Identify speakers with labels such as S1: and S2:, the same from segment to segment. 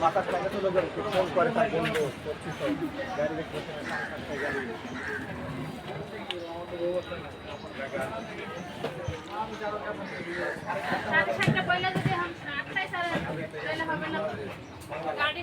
S1: মাথার সঙ্গে তো লোকের ফোন করে তার বন্ধু গাড়ি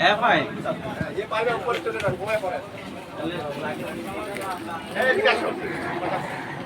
S1: হ্যাঁ ভাই যে পাইবে উপরে চলে যান ঘুমায় পড়ে এই দিকে আসো